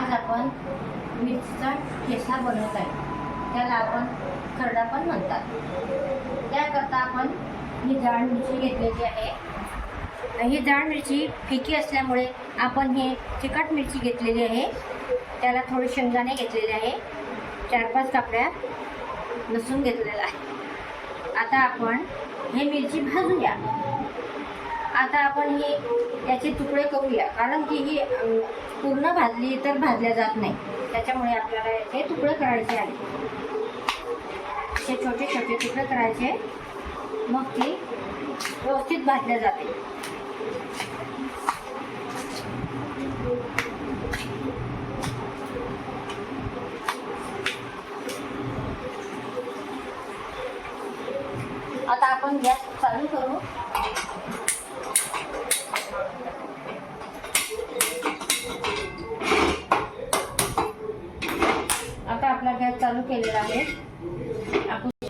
आज आपण मिरचीचा ठेसा बनवत आहे. त्याला आपण खरडा पण म्हणतात. त्याकरता आपण ही जाड मिरची घेतलेली आहे. ही जाड मिरची फिकी असल्यामुळे आपण हे चिकट मिरची घेतलेली आहे. त्याला थोडे शेंगदाणे घेतलेले आहे. चार पाच कापड्या लसूण घेतलेला आहे आता आपण हे मिरची भाजूया. आता आपण ही याचे तुकडे करूया. कारण की ही पूर्ण भाजली तर भाजल्या जात नाही. त्याच्यामुळे आपल्याला हे तुकडे करायचे आहे असे छोटे छोटे तुकडे करायचे. मग ती व्यवस्थित भाजल्या जाते. आता आपण गॅस चालू करू आता आपला गॅस चालू केलेला आहे. आपण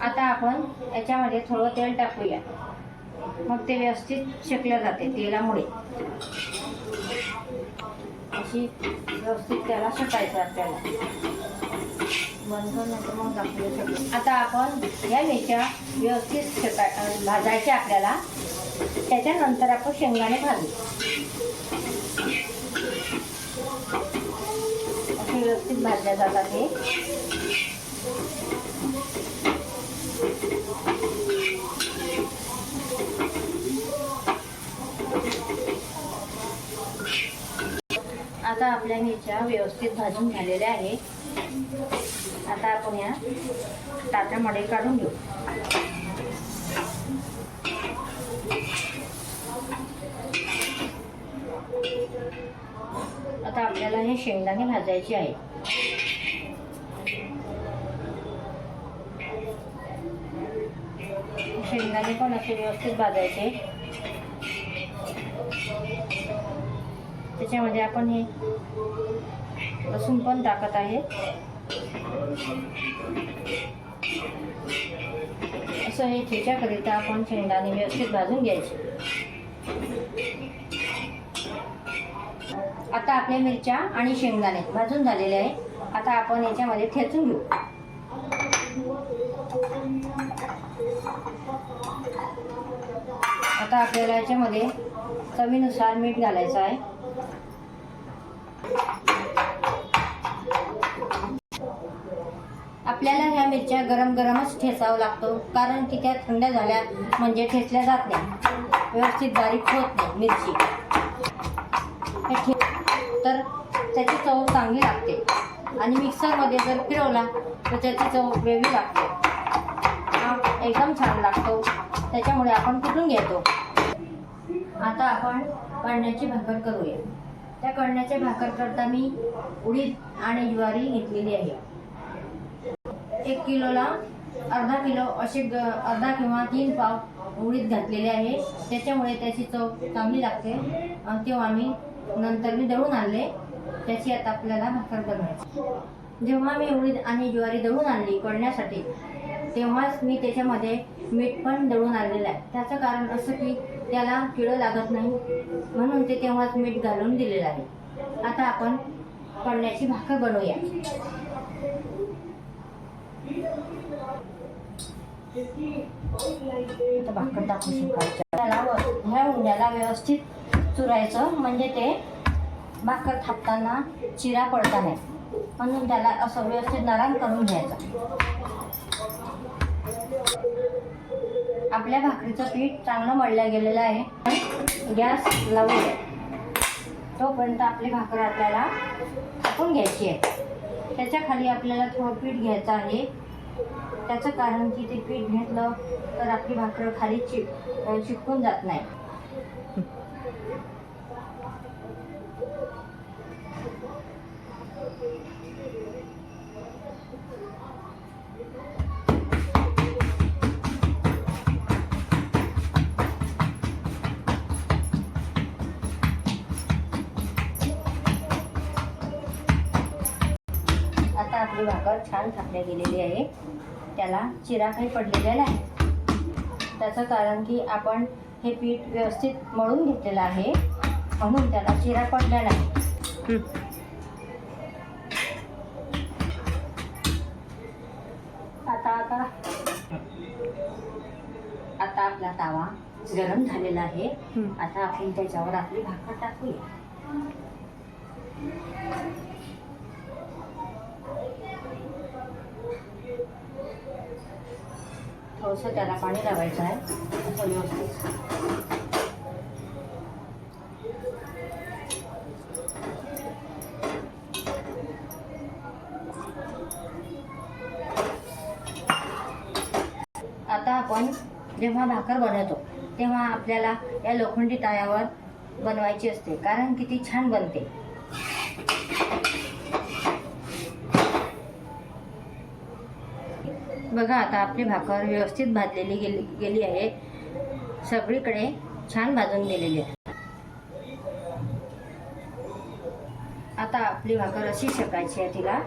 आता आपण याच्यामध्ये थोडं तेल टाकूया. मग ते व्यवस्थित शेकलं जाते तेलामुळे. अशी व्यवस्थित त्याला शेकायचं आपल्याला. बंद नंतर मग दाखवू शकतो आता आपण या मिरच्या व्यवस्थित शेका भाजायच्या आपल्याला. त्याच्यानंतर आपण शेंगदाणे भाजू असे व्यवस्थित भाजल्या जातात हे. आता आपल्या मिरच्या व्यवस्थित भाजून झालेल्या आहेत. आता आपण या ताटामध्ये काढून घेऊ आता आपल्याला हे शेंगदाणे भाजायचे आहे शेंगदाणे पण असे व्यवस्थित भाजायचे. त्याच्यामध्ये आपण हे लसूण पण टाकत आहे. असं हे ठेच्याकरिता आपण शेंगदाणे व्यवस्थित भाजून घ्यायचे. आता आपल्या मिरच्या आणि शेंगदाणे भाजून झालेले आहे आता आपण याच्यामध्ये ठेचून घेऊ. आता आपल्याला याच्यामध्ये चवीनुसार मीठ घालायचं आहे. आपल्याला ह्या मिरच्या गरम गरमच ठेचावं लागतो कारण की त्या थंड झाल्या म्हणजे ठेचल्या जात नाही. व्यवस्थित बारीक होत नाही मिरची. तर त्याची चव चांगली लागते. आणि मिक्सरमध्ये जर फिरवला तर त्याची चव वेगळी लागते. हा एकदम छान लागतो. त्याच्यामुळे आपण कुठून घेतो? आता आपण कळण्याची भाकर करूया. त्या कळण्याच्या भाकर करता मी उडीद आणि ज्वारी घेतलेली आहे. एक किलोला अर्धा किलो असे ग अर्धा किंवा तीन पाव उडीद घातलेले आहे. त्याच्यामुळे त्याची चव चांगली लागते. तेव्हा आम्ही नंतर मी दळून आणले. त्याची आता आपल्याला भाकर बनवायची. जेव्हा मी उडीद आणि ज्वारी दळून आणली करण्यासाठी तेव्हाच मी त्याच्यामध्ये मीठ पण दळून आणलेलं आहे. त्याचं कारण असं की त्याला किडं लागत नाही म्हणून ते तेव्हाच मीठ घालून दिलेलं आहे. आता आपण कळण्याची भाकर बनवूया. भाकर टाकू शिकायचं त्याला ह्या हुंड्याला व्यवस्थित चुरायचं. म्हणजे ते भाकर थापताना चिरा पडता नाही म्हणून त्याला असं व्यवस्थित नरम करून घ्यायचं. आपल्या भाकरीचं पीठ चांगलं मळलं गेलेलं आहे. गॅस लावूया तोपर्यंत आपली भाकर आपल्याला थापून घ्यायची आहे. त्याच्याखाली आपल्याला थोडं पीठ घ्यायचं आहे. त्याचं कारण की ते पीठ घेतलं तर आपली भाकर खाली चिप चिपकून जात नाही. आता आपली भाकर छान थापल्या गेलेली आहे. त्याला चिरा काही पडलेला नाही त्याचं कारण की आपण हे पीठ व्यवस्थित मळून घेतलेलं आहे. म्हणून त्याला चिरा पडलेला आहे आता आता आता आपला तावा गरम झालेला आहे. आता आपण त्याच्यावर आपली भाकर टाकूया. थोडस त्याला पाणी लावायचं आहे. व्यवस्थित. आपण जेव्हा भाकर बनवतो तेव्हा आपल्याला या लोखंडी तळ्यावर बनवायची असते कारण की ती छान बनते. बघा आता आपली भाकर व्यवस्थित भाजलेली गेली गेली आहे. सगळीकडे छान भाजून गेलेली आहे. आता आपली भाकर अशी शेकायची आहे तिला.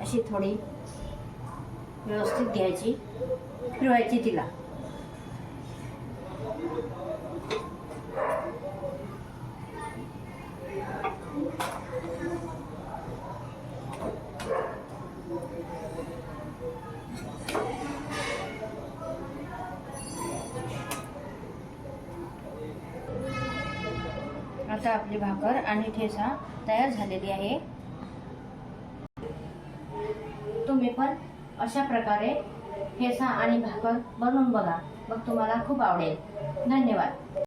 अशी थोडी व्यवस्थित घ्यायची फिरवायची तिला. आता आपली भाकर आणि ठेसा तयार झालेली आहे. तुम्ही पण अशा प्रकारे ठेसा आणि भाकर बनवून बघा. मग तुम्हाला खूप आवडेल. धन्यवाद.